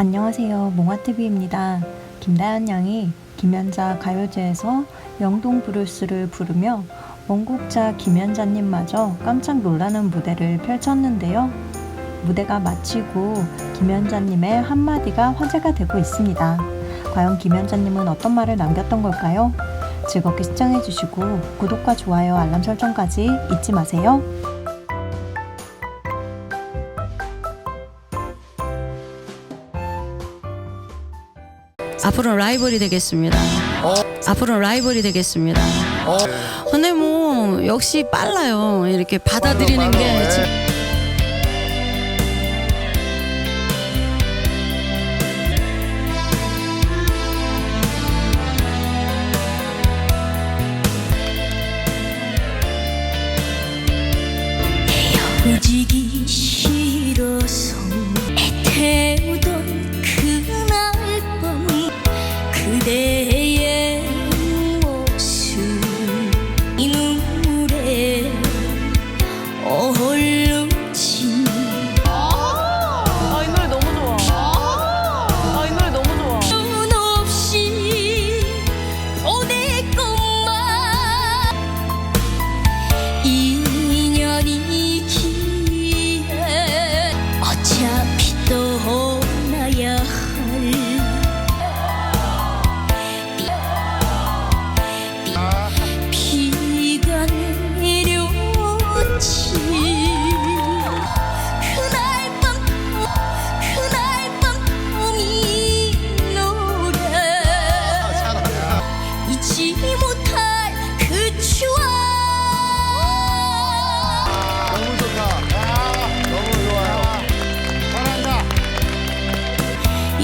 안녕하세요. 몽화TV입니다. 김다연 양이 김연자 가요제에서 영동 브루스를 부르며 원곡자 김연자님마저 깜짝 놀라는 무대를 펼쳤는데요. 무대가 마치고 김연자님의 한마디가 화제가 되고 있습니다. 과연 김연자님은 어떤 말을 남겼던 걸까요? 즐겁게 시청해주시고 구독과 좋아요, 알람 설정까지 잊지 마세요. 앞으로 라이벌이 되겠습니다. 앞으로 라이벌이 되겠습니다. 근데 뭐 역시 빨라요. 이렇게 받아들이는 게 지- 헤어지기 싫어서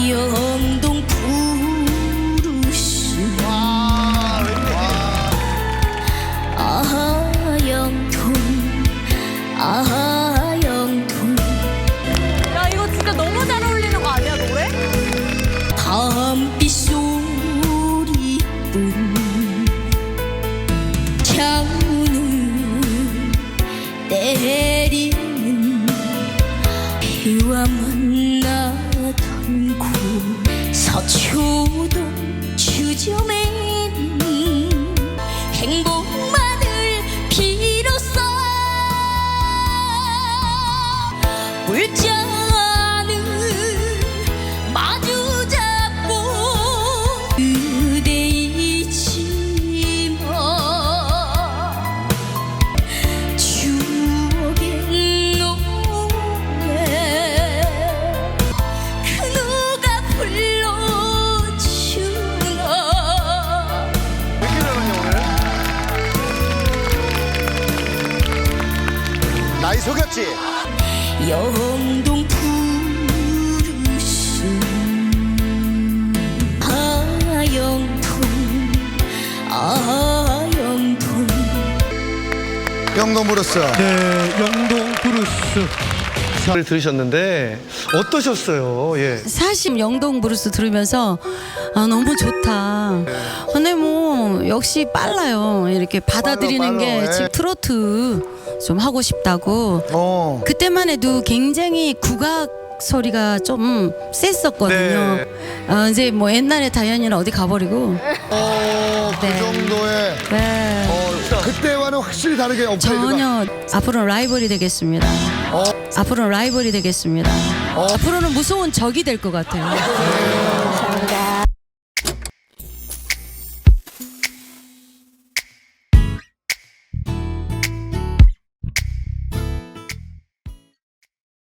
영동 웬일이야. 아 영동 아 영동 야, 이거 진짜 너무 잘 어울리는 거 아니야, 노래? 밤비 소리뿐 때 나이 속였지? 영동 부르스 아영동 아영동 영동 브루스. 네, 영동 브루스. 를 들으셨는데 어떠셨어요? 예. 사실 영동 브루스 들으면서 아 너무 좋다. 근데 뭐 역시 빨라요. 이렇게 받아들이는 빨라, 빨라, 게 예. 지금 트로트 좀 하고 싶다고. 어. 그때만 해도 굉장히 국악 소리가 좀 셌었거든요. 네. 어, 이제 뭐 옛날에 다현이는 어디 가버리고. 어, 그 네. 정도의. 네. 어, 그때와는 확실히 다르게 업그레이드가. 전혀 앞으로 라이벌이 되겠습니다. 어. 앞으로 라이벌이 되겠습니다. 어. 앞으로는 무서운 적이 될 것 같아요. 감사합니다.